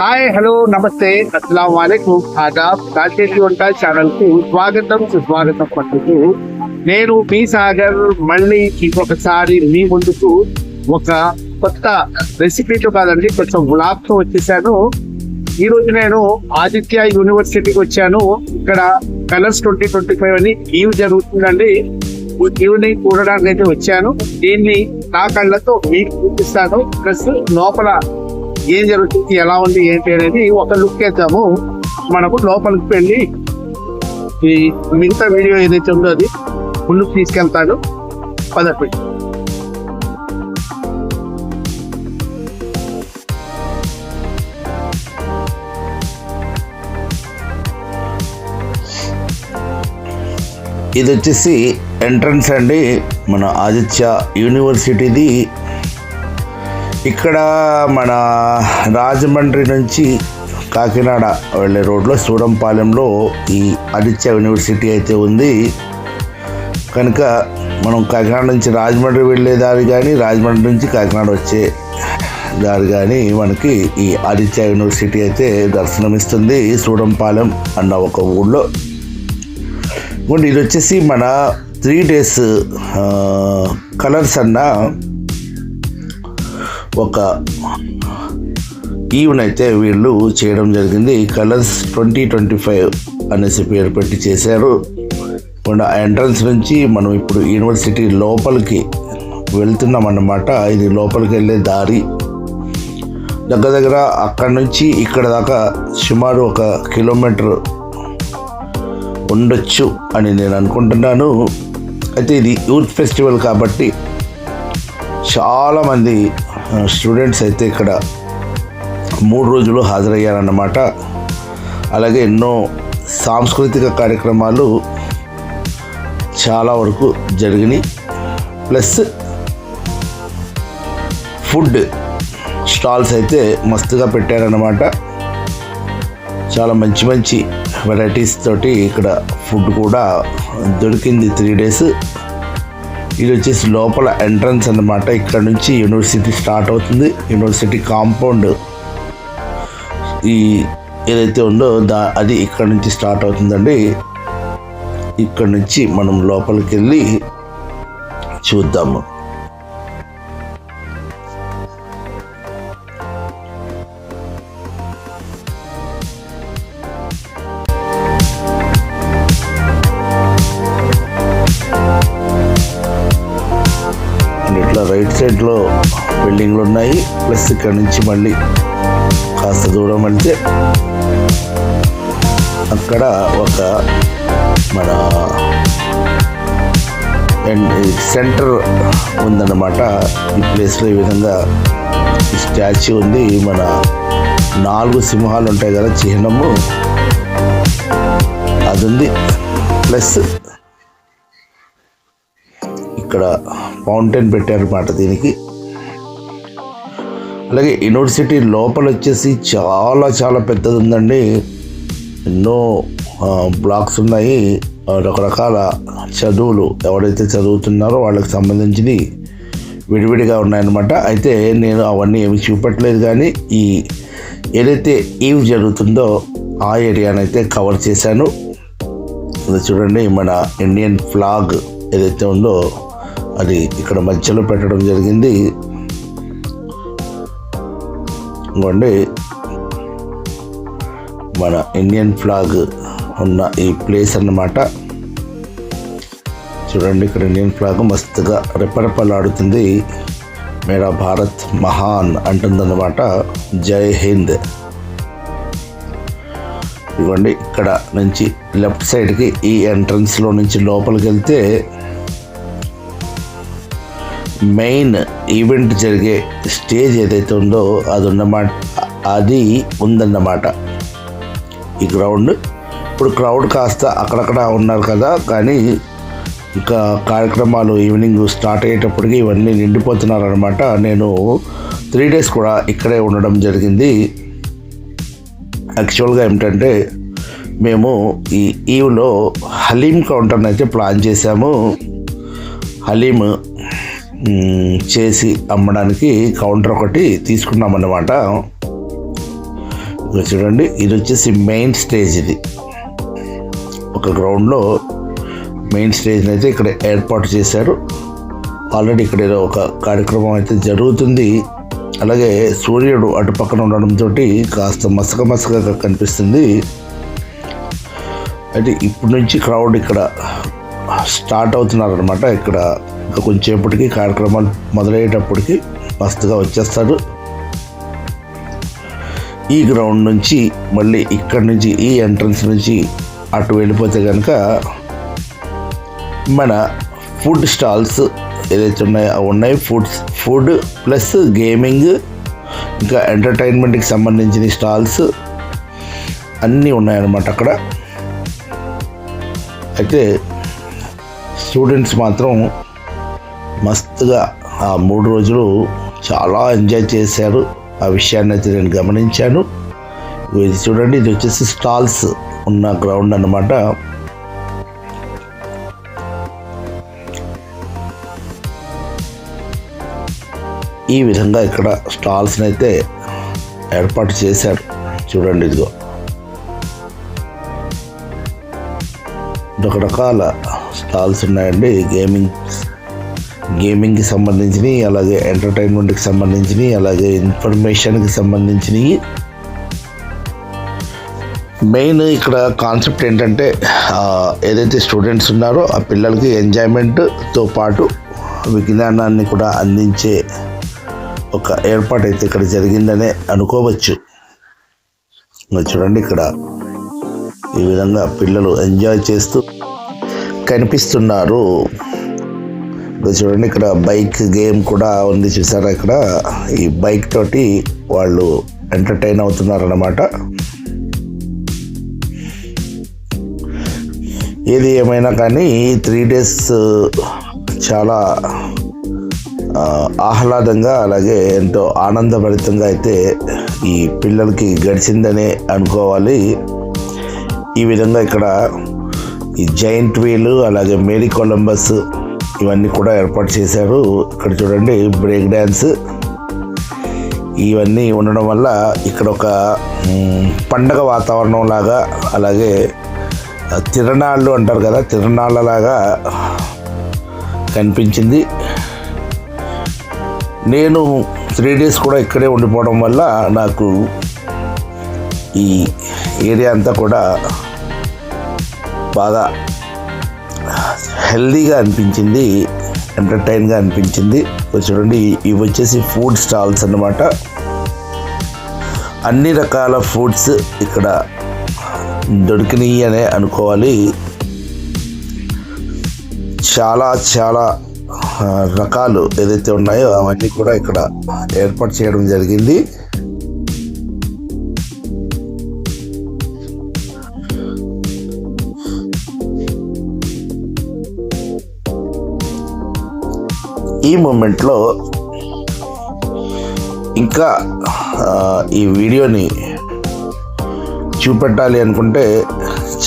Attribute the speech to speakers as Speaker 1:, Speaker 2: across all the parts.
Speaker 1: Hi hello నమస్తే అస్సలం వాలేకుమ్ ఆదాబ్ రాజేష్ వంట ఛానల్కు స్వాగతం సుస్వాగతం పట్టుకు నేను మీ సాగర్ మళ్ళీ ఇంకొకసారి మీ ముందుకు ఒక కొత్త రెసిపీతో కాదండి కొంచెం వ్లాగ్తో వచ్చేసాను. ఈ రోజు నేను ఆదిత్య యూనివర్సిటీకి వచ్చాను. ఇక్కడ కలర్స్ ట్వంటీ ట్వంటీ ఫైవ్ అని ఈవ్ జరుగుతుందండి. ఈవినింగ్ చూడడానికి అయితే వచ్చాను. దీన్ని నా కళ్ళతో మీకు చూపిస్తాను. ప్లస్ లోపల ఏం జరుగుతుంది ఎలా ఉంది ఏంటి అనేది ఒక లుక్ వేద్దాము. మనకు లోపలికి వెళ్ళి ఈ మిగతా వీడియో ఏదైతే ఉందో అది ముందుకు తీసుకెళ్తాను. పదపి
Speaker 2: ఇది వచ్చేసి ఎంట్రన్స్ అండి. మన ఆదిత్య యూనివర్సిటీది ఇక్కడ మన రాజమండ్రి నుంచి కాకినాడ వెళ్ళే రోడ్లో సూడంపాలెంలో ఈ ఆదిత్య యూనివర్సిటీ అయితే ఉంది. కనుక మనం కాకినాడ నుంచి రాజమండ్రి వెళ్ళే దారి కానీ రాజమండ్రి నుంచి కాకినాడ వచ్చే దారి కానీ మనకి ఈ ఆదిత్య యూనివర్సిటీ అయితే దర్శనమిస్తుంది సూడంపాలెం అన్న ఒక ఊళ్ళో ఇది వచ్చేసి మన త్రీ డేస్ కలర్స్ అన్న ఒక ఈవెన్ అయితే వీళ్ళు చేయడం జరిగింది. కలర్స్ ట్వంటీ ట్వంటీ ఫైవ్ అనేసి పేరు పెట్టి చేశారు. కొండ ఎంట్రన్స్ నుంచి మనం ఇప్పుడు యూనివర్సిటీ లోపలికి వెళ్తున్నాం అన్నమాట. ఇది లోపలికి వెళ్ళే దారి. దగ్గర దగ్గర అక్కడ నుంచి ఇక్కడ దాకా సుమారు ఒక కిలోమీటర్ ఉండొచ్చు అని నేను అనుకుంటున్నాను. అయితే ఇది యూత్ ఫెస్టివల్ కాబట్టి చాలామంది స్టూడెంట్స్ అయితే ఇక్కడ మూడు రోజులు హాజరయ్యారన్నమాట. అలాగే ఎన్నో సాంస్కృతిక కార్యక్రమాలు చాలా వరకు జరిగినాయి. ప్లస్ ఫుడ్ స్టాల్స్ అయితే మస్తుగా పెట్టారన్నమాట. చాలా మంచి మంచి వెరైటీస్ తోటి ఇక్కడ ఫుడ్ కూడా దొరికింది త్రీ డేస్ ఇది వచ్చేసి లోపల ఎంట్రన్స్ అన్నమాట. ఇక్కడ నుంచి యూనివర్సిటీ స్టార్ట్ అవుతుంది. యూనివర్సిటీ కాంపౌండ్ ఈ ఏదైతే ఉందో దా అది ఇక్కడ నుంచి స్టార్ట్ అవుతుందండి. ఇక్కడ నుంచి మనం లోపలికి వెళ్ళి చూద్దాము. ఇక్కడ నుంచి మళ్ళీ కాస్త దూరం వెళ్తే అక్కడ ఒక మన సెంటర్ ఉందన్నమాట. ఈ ప్లేస్లో ఈ విధంగా స్టాచ్యూ ఉంది. మన నాలుగు సింహాలు ఉంటాయి కదా చిహ్నము. అది ఉంది ప్లస్ ఇక్కడ ఫౌంటైన్ పెట్టారన్నమాట దీనికి. అలాగే యూనివర్సిటీ లోపల వచ్చేసి చాలా చాలా పెద్దది ఉందండి ఎన్నో బ్లాక్స్ ఉన్నాయి. రకరకాల చదువులు ఎవరైతే చదువుతున్నారో వాళ్ళకి సంబంధించినవి విడివిడిగా ఉన్నాయన్నమాట. అయితే నేను అవన్నీ ఏమి చూపట్లేదు కానీ ఈ ఏదైతే ఈవ్ జరుగుతుందో ఆ ఏరియానైతే కవర్ చేశాను. అది చూడండి మన ఇండియన్ ఫ్లాగ్ ఏదైతే ఉందో అది ఇక్కడ మధ్యలో పెట్టడం జరిగింది. ఇంకోండి మన ఇండియన్ ఫ్లాగ్ ఉన్న ఈ ప్లేస్ అన్నమాట. చూడండి ఇక్కడ ఇండియన్ ఫ్లాగ్ మస్తుగా రెపరెపలాడుతుంది. మేరా భారత్ మహాన్ అంటుందన్నమాట. జై హింద్. ఇవ్వండి ఇక్కడ నుంచి లెఫ్ట్ సైడ్కి ఈ ఎంట్రన్స్లో నుంచి లోపలికి వెళ్తే మెయిన్ ఈవెంట్ జరిగే స్టేజ్ ఏదైతే ఉందో అది ఉన్నమాట అది ఉందన్నమాట. ఈ గ్రౌండ్ ఇప్పుడు క్రౌడ్ కాస్త అక్కడక్కడ ఉన్నారు కదా కానీ ఇంకా కార్యక్రమాలు ఈవినింగ్ స్టార్ట్ అయ్యేటప్పటికి ఇవన్నీ నిండిపోతున్నారు అనమాట నేను త్రీ డేస్ కూడా ఇక్కడే ఉండడం జరిగింది. యాక్చువల్గా ఏమిటంటే మేము ఈ ఈవ్లో హలీం కౌంటర్ని అయితే ప్లాన్ చేశాము. హలీం చేసి అమ్మడానికి కౌంటర్ ఒకటి తీసుకున్నామన్నమాట. ఇదిగో చూడండి ఇది వచ్చేసి మెయిన్ స్టేజ్ ఇది. ఒక గ్రౌండ్లో మెయిన్ స్టేజ్ అయితే ఇక్కడ ఏర్పాటు చేశారు. ఆల్రెడీ ఇక్కడ ఏదో ఒక కార్యక్రమం అయితే జరుగుతుంది. అలాగే సూర్యుడు అటు పక్కన ఉండడంతో కాస్త మసక మసకగా కనిపిస్తుంది. అయితే ఇప్పటి నుంచి క్రౌడ్ ఇక్కడ స్టార్ట్ అవుతున్నారు అనమాట ఇక్కడ కొంచెంసేపటికి కార్యక్రమాలు మొదలయ్యేటప్పటికి మస్తుగా వచ్చేస్తారు ఈ గ్రౌండ్ నుంచి మళ్ళీ ఇక్కడ నుంచి ఈ ఎంట్రన్స్ నుంచి అటు వెళ్ళిపోతే కనుక మన ఫుడ్ స్టాల్స్ ఏదైతే ఉన్నాయో అవి ఉన్నాయి. ఫుడ్స్ ఫుడ్ ప్లస్ గేమింగ్ ఇంకా ఎంటర్టైన్మెంట్కి సంబంధించిన స్టాల్స్ అన్నీ ఉన్నాయన్నమాట అక్కడ. అయితే స్టూడెంట్స్ మాత్రం మస్తుగా ఆ మూడు రోజులు చాలా ఎంజాయ్ చేశారు. ఆ విషయాన్ని అయితే నేను గమనించాను. ఇది చూడండి ఇది వచ్చేసి స్టాల్స్ ఉన్న గ్రౌండ్ అన్నమాట. ఈ విధంగా ఇక్కడ స్టాల్స్ని అయితే ఏర్పాటు చేశారు. చూడండి ఇదిగో. రకరకాల స్టాల్స్ ఉన్నాయండి. గేమింగ్ గేమింగ్కి సంబంధించినవి అలాగే ఎంటర్టైన్మెంట్కి సంబంధించినవి అలాగే ఇన్ఫర్మేషన్కి సంబంధించినవి మెయిన్ ఇక్కడ కాన్సెప్ట్ ఏంటంటే ఏదైతే స్టూడెంట్స్ ఉన్నారో ఆ పిల్లలకి ఎంజాయ్మెంట్తో పాటు విజ్ఞానాన్ని కూడా అందించే ఒక ఏర్పాటు అయితే ఇక్కడ జరిగిందనే అనుకోవచ్చు. చూడండి ఇక్కడ ఈ విధంగా పిల్లలు ఎంజాయ్ చేస్తూ కనిపిస్తున్నారు. చూడండి ఇక్కడ బైక్ గేమ్ కూడా ఉంది చూసారా ఇక్కడ? ఈ బైక్ తోటి వాళ్ళు ఎంటర్టైన్ అవుతున్నారు అన్నమాట ఏది ఏమైనా కానీ త్రీ డేస్ చాలా ఆహ్లాదంగా అలాగే ఎంతో ఆనందభరితంగా అయితే ఈ పిల్లలకి గడిచిందనే అనుకోవాలి. ఈ విధంగా ఇక్కడ ఈ జైంట్ వీలు అలాగే మేరీ కొలంబస్ ఇవన్నీ కూడా ఏర్పాటు చేశారు. ఇక్కడ చూడండి బ్రేక్ డ్యాన్స్ ఇవన్నీ ఉండడం వల్ల ఇక్కడ ఒక పండగ వాతావరణం లాగా అలాగే తిరణాళ్ళు అంటారు కదా తిరణాళ్ళలాగా కనిపించింది. నేను త్రీ డేస్ కూడా ఇక్కడే ఉండిపోవడం వల్ల నాకు ఈ ఏరియా అంతా కూడా బాగా హెల్దీగా అనిపించింది ఎంటర్టైన్గా అనిపించింది. చూడండి ఇవి వచ్చేసి ఫుడ్ స్టాల్స్ అన్నమాట. అన్ని రకాల ఫుడ్స్ ఇక్కడ దొరికినాయి అనే అనుకోవాలి. చాలా చాలా రకాలు ఏదైతే ఉన్నాయో అవన్నీ కూడా ఇక్కడ ఏర్పాటు చేయడం జరిగింది. ఈ మూమెంట్లో ఇంకా ఈ వీడియోని చూపెట్టాలి అనుకుంటే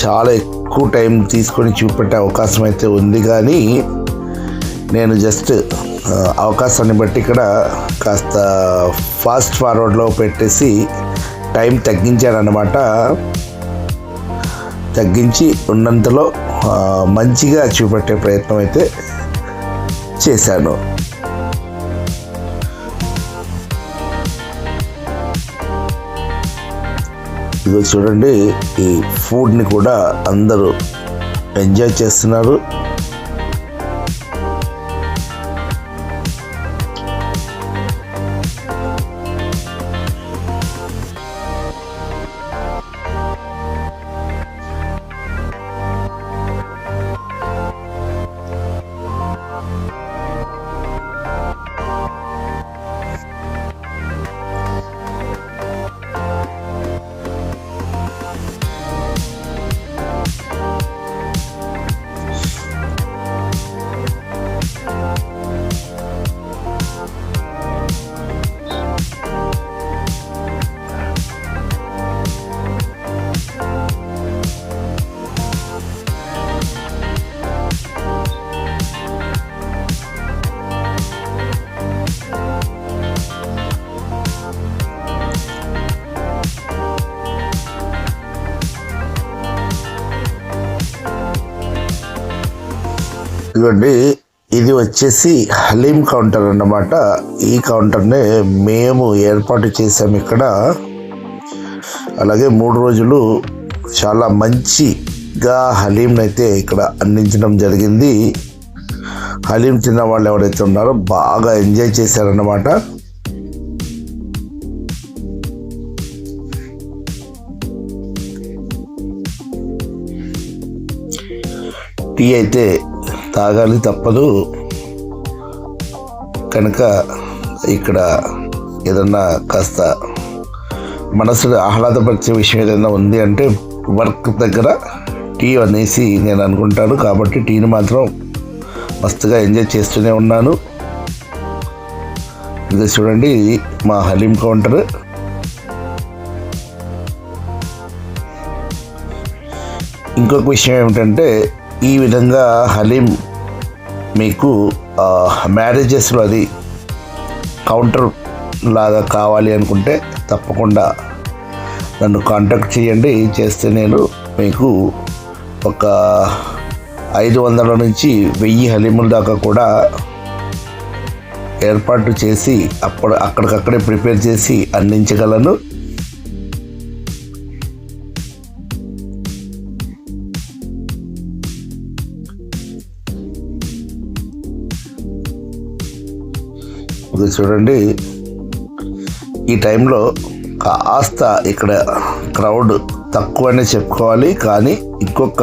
Speaker 2: చాలా ఎక్కువ టైం తీసుకొని చూపెట్టే అవకాశం అయితే ఉంది కానీ నేను జస్ట్ అవకాశాన్ని బట్టి ఇక్కడ కాస్త ఫాస్ట్ ఫార్వర్డ్లో పెట్టేసి టైం తగ్గించాను తగ్గించి ఉన్నంతలో మంచిగా చూపెట్టే ప్రయత్నం అయితే చేశాను. ఇదో చూడండి ఈ ఫుడ్ని కూడా అందరూ ఎంజాయ్ చేస్తున్నారు. ఇదిగోండి ఇది వచ్చేసి హలీం కౌంటర్ అన్నమాట. ఈ కౌంటర్నే మేము ఏర్పాటు చేసాము ఇక్కడ. అలాగే మూడు రోజులు చాలా మంచిగా హలీం అయితే ఇక్కడ అందించడం జరిగింది. హలీం తిన్న వాళ్ళు ఎవరైతే ఉన్నారో బాగా ఎంజాయ్ చేశారన్నమాట. టీ అయితే తాగాలి తప్పదు. కనుక ఇక్కడ ఏదన్నా కాస్త మనసును ఆహ్లాదపరిచే విషయం ఏదైనా ఉంది అంటే వర్క్ దగ్గర టీ అనేసి నేను అనుకుంటాను. కాబట్టి టీని మాత్రం మస్తుగా ఎంజాయ్ చేస్తూనే ఉన్నాను. ఇది చూడండి ఇది మా హలీం కౌంటర్. ఇంకొక విషయం ఏమిటంటే ఈ విధంగా హలీం మీకు మ్యారేజెస్లో అది కౌంటర్ లాగా కావాలి అనుకుంటే తప్పకుండా నన్ను కాంటాక్ట్ చేయండి. చేస్తే నేను మీకు ఒక ఐదు వందల నుంచి వెయ్యి హలీముల దాకా కూడా ఏర్పాటు చేసి అప్పుడు అక్కడికక్కడే ప్రిపేర్ చేసి అందించగలను. ఇది చూడండి. ఈ టైంలో కాస్త ఇక్కడ క్రౌడ్ తక్కువనే చెప్పుకోవాలి. కానీ ఇంకొక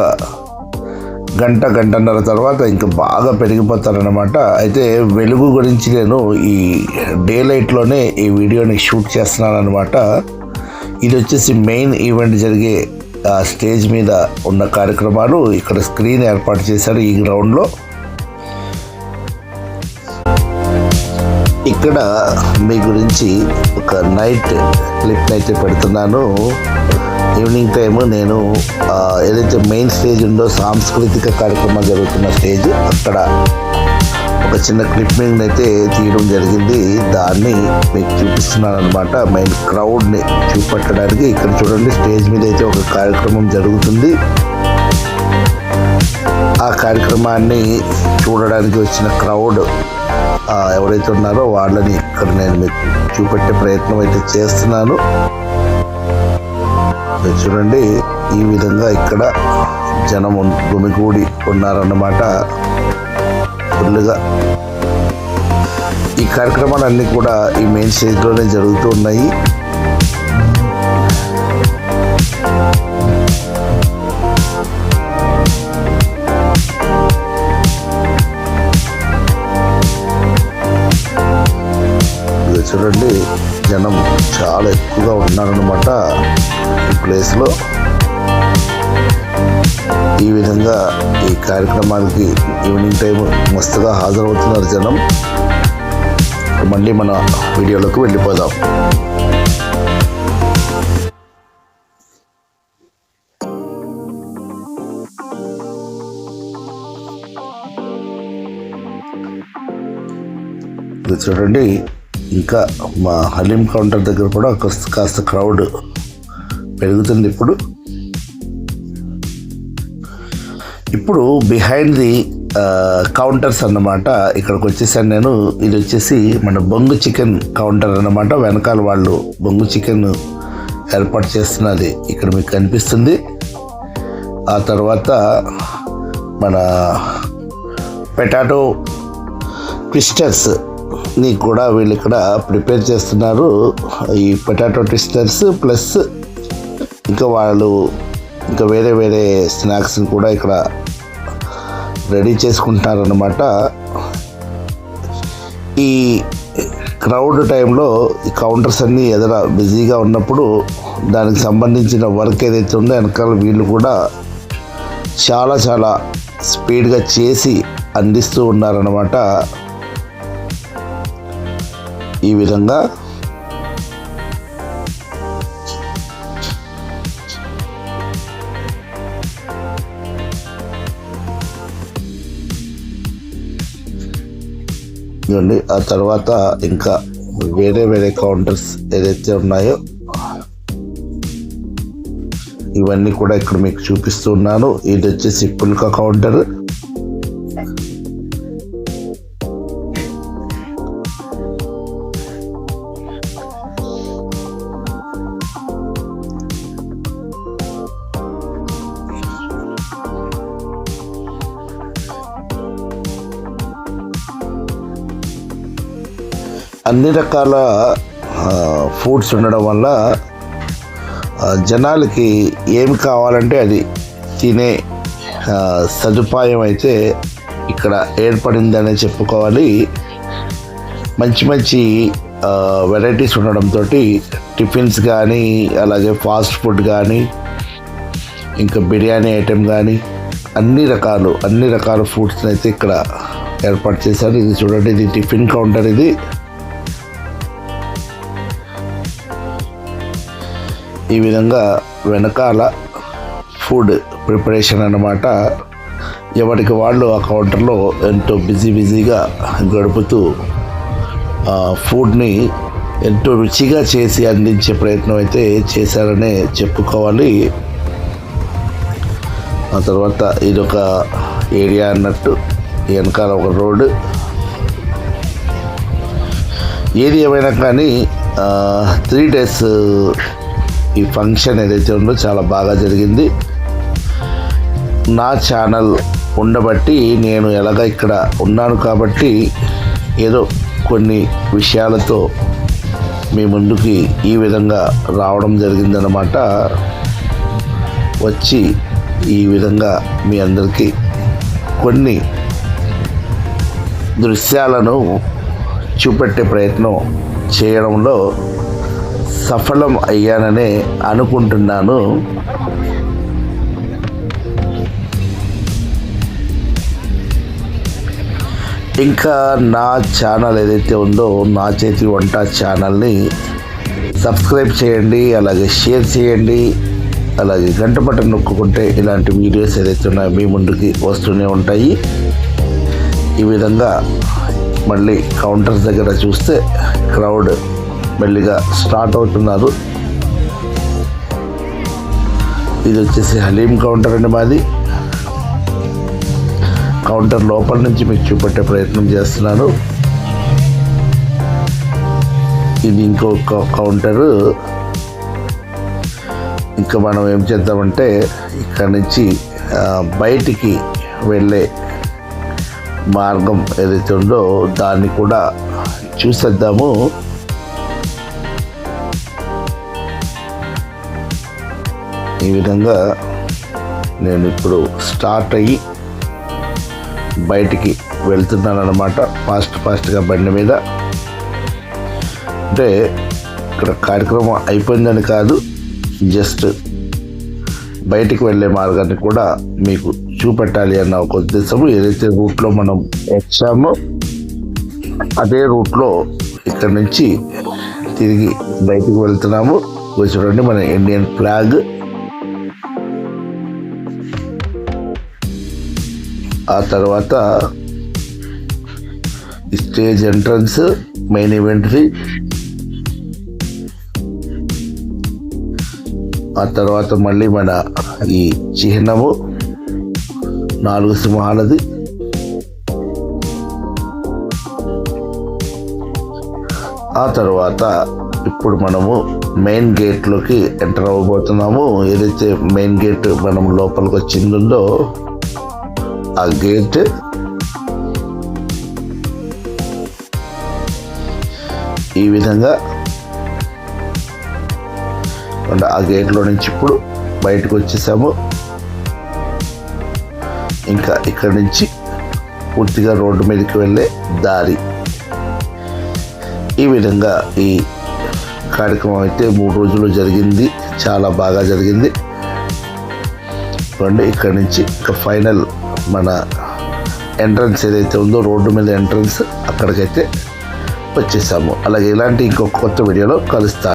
Speaker 2: గంట గంటన్నర తర్వాత ఇంకా బాగా పెరిగిపోతారనమాట అయితే వెలుగు గురించి నేను ఈ డే లైట్లోనే ఈ వీడియోని షూట్ చేస్తున్నాను అనమాట ఇది వచ్చేసి మెయిన్ ఈవెంట్ జరిగే ఆ స్టేజ్ మీద ఉన్న కార్యక్రమాలు. ఇక్కడ స్క్రీన్ ఏర్పాటు చేశారు ఈ గ్రౌండ్లో. ఇక్కడ మీ గురించి ఒక నైట్ క్లిప్ అయితే పెడుతున్నాను. ఈవినింగ్ టైం నేను ఏదైతే మెయిన్ స్టేజ్ ఉందో సాంస్కృతిక కార్యక్రమం జరుగుతున్న స్టేజ్ అక్కడ ఒక చిన్న క్లిప్పింగ్ అయితే తీయడం జరిగింది. దాన్ని మీకు చూపిస్తున్నాను అనమాట మెయిన్ క్రౌడ్ని చూపెట్టడానికి ఇక్కడ చూడండి స్టేజ్ మీద అయితే ఒక కార్యక్రమం జరుగుతుంది. ఆ కార్యక్రమాన్ని చూడడానికి వచ్చిన క్రౌడ్ ఎవరైతే ఉన్నారో వాళ్ళని ఇక్కడ నేను మీకు చూపెట్టే ప్రయత్నం అయితే చేస్తున్నాను. చూడండి ఈ విధంగా ఇక్కడ జనం గుమిగూడి ఉన్నారన్నమాట. ఫుల్గా ఈ కార్యక్రమాలన్నీ కూడా ఈ మెయిన్ స్టేజ్లోనే జరుగుతూ ఉన్నాయి. చూడండి జనం చాలా ఎక్కువగా ఉన్నారనమాట ఈ ప్లేస్లో ఈ విధంగా ఈ కార్యక్రమానికి ఈవినింగ్ టైం మస్తుగా హాజరవుతున్నారు జనం. మళ్ళీ మన వీడియోలోకి వెళ్ళిపోదాం. చూడండి ఇంకా మా హలీం కౌంటర్ దగ్గర కూడా కాస్త కాస్త క్రౌడ్ పెరుగుతుంది ఇప్పుడు. ఇప్పుడు బిహైండ్ ది కౌంటర్స్ అన్నమాట ఇక్కడికి వచ్చేసాను నేను. ఇది వచ్చేసి మన బొంగు చికెన్ కౌంటర్ అన్నమాట. వెనకాల వాళ్ళు బొంగు చికెన్ ఏర్పాటు చేస్తున్నది ఇక్కడ మీకు కనిపిస్తుంది. ఆ తర్వాత మన పెటాటో క్రిస్టర్స్ ని కూడా వీళ్ళు ఇక్కడ ప్రిపేర్ చేస్తున్నారు. ఈ పొటాటో ట్విస్టర్స్ ప్లస్ ఇంకా వాళ్ళు ఇంకా వేరే వేరే స్నాక్స్ని కూడా ఇక్కడ రెడీ చేసుకుంటున్నారనమాట ఈ క్రౌడ్ టైంలో ఈ కౌంటర్స్ అన్నీ ఎదుర బిజీగా ఉన్నప్పుడు దానికి సంబంధించిన వర్క్ ఏదైతే ఉందో వెనకాల వీళ్ళు కూడా చాలా చాలా స్పీడ్గా చేసి అందిస్తూ ఉన్నారన్నమాట. ఈ విధంగా ఇవ్వండి ఆ తర్వాత ఇంకా వేరే వేరే కౌంటర్స్ ఏదైతే ఉన్నాయో ఇవన్నీ కూడా ఇక్కడ మీకు చూపిస్తున్నాను ఇది వచ్చేసి పుల్క కౌంటర్ అన్ని రకాల ఫుడ్స్ ఉండడం వల్ల జనాలకి ఏమి కావాలంటే అది తినే సదుపాయం అయితే ఇక్కడ ఏర్పడిందనే చెప్పుకోవాలి. మంచి మంచి వెరైటీస్ ఉండడంతో టిఫిన్స్ కానీ అలాగే ఫాస్ట్ ఫుడ్ కానీ ఇంకా బిర్యానీ ఐటెం కానీ అన్ని రకాలు అన్ని రకాల ఫుడ్స్ని అయితే ఇక్కడ ఏర్పాటు చేశారు. ఇది చూడండి ఇది టిఫిన్ కౌంటర్ ఇది. ఈ విధంగా వెనకాల ఫుడ్ ప్రిపరేషన్ అన్నమాట. ఎవరికి వాళ్ళు ఆ కౌంటర్లో ఎంతో బిజీ బిజీగా గడుపుతూ ఫుడ్ని ఎంతో రుచిగా చేసి అందించే ప్రయత్నం అయితే చేశారనే చెప్పుకోవాలి. ఆ తర్వాత ఇదొక ఏరియా అన్నట్టు వెనకాల ఒక రోడ్డు. ఏది ఏమైనా కానీ త్రీ డేస్ ఈ ఫంక్షన్ ఏదైతే ఉందో చాలా బాగా జరిగింది. నా ఛానల్ ఉండబట్టి నేను ఎలాగ ఇక్కడ ఉన్నాను కాబట్టి ఏదో కొన్ని విషయాలతో మీ ముందుకి ఈ విధంగా రావడం జరిగిందనమాట వచ్చి ఈ విధంగా మీ అందరికీ కొన్ని దృశ్యాలను చూపెట్టే ప్రయత్నం చేయడంలో సఫలం అయ్యాననే అనుకుంటున్నాను. ఇంకా నా ఛానల్ ఏదైతే ఉందో నా చేతి వంట ఛానల్ని సబ్స్క్రైబ్ చేయండి అలాగే షేర్ చేయండి అలాగే గంట బటన్ నొక్కుంటే ఇలాంటి వీడియోస్ ఏదైతే ఉన్నాయో మీ ముందుకి వస్తూనే ఉంటాయి. ఈ విధంగా మళ్ళీ కౌంటర్స్ దగ్గర చూస్తే క్రౌడ్ మెల్లిగా స్టార్ట్ అవుతున్నారు. ఇది వచ్చేసి హలీం కౌంటర్ అండి మాది. కౌంటర్ లోపల నుంచి మీకు చూపెట్టే ప్రయత్నం చేస్తున్నాను. ఇది ఇంకొక కౌంటరు. ఇంకా మనం ఏం చేద్దామంటే ఇక్కడ నుంచి బయటికి వెళ్ళే మార్గం ఏదైతే ఉందో దాన్ని కూడా చూసేద్దాము. ఈ విధంగా నేను ఇప్పుడు స్టార్ట్ అయ్యి బయటికి వెళ్తున్నాను అనమాట ఫాస్ట్ ఫాస్ట్గా బండి మీద. అంటే ఇక్కడ కార్యక్రమం అయిపోయిందని కాదు జస్ట్ బయటికి వెళ్ళే మార్గాన్ని కూడా మీకు చూపెట్టాలి అన్న ఒక ఉద్దేశము. ఏదైతే రూట్లో మనం వచ్చామో అదే రూట్లో ఇక్కడ నుంచి తిరిగి బయటికి వెళ్తున్నాము. చూడండి మన ఇండియన్ ఫ్లాగ్ ఆ తర్వాత స్టేజ్ ఎంట్రన్స్ మెయిన్ ఈవెంట్ది ఆ తర్వాత మళ్ళీ మన ఈ చిహ్నము నాలుగు సింహాలది. ఆ తర్వాత ఇప్పుడు మనము మెయిన్ గేట్లోకి ఎంటర్ అవ్వబోతున్నాము. ఏదైతే మెయిన్ గేట్ మనం లోపలికి వచ్చిందో ఆ గేట్ ఈ విధంగా ఆ గేట్లో నుంచి ఇప్పుడు బయటకు వచ్చేసాము. ఇంకా ఇక్కడ నుంచి పూర్తిగా రోడ్డు మీదకి వెళ్ళే దారి. ఈ విధంగా ఈ కార్యక్రమం అయితే మూడు రోజులు జరిగింది. చాలా బాగా జరిగింది. ఇక్కడి ఇక్కడ నుంచి ఇక ఫైనల్ మన ఎంట్రన్స్ ఏదైతే ఉందో రోడ్డు మీద ఎంట్రన్స్ అక్కడికైతే వచ్చేసాము. అలాగే ఇలాంటి ఇంకొక కొత్త వీడియోలో కలుస్తాను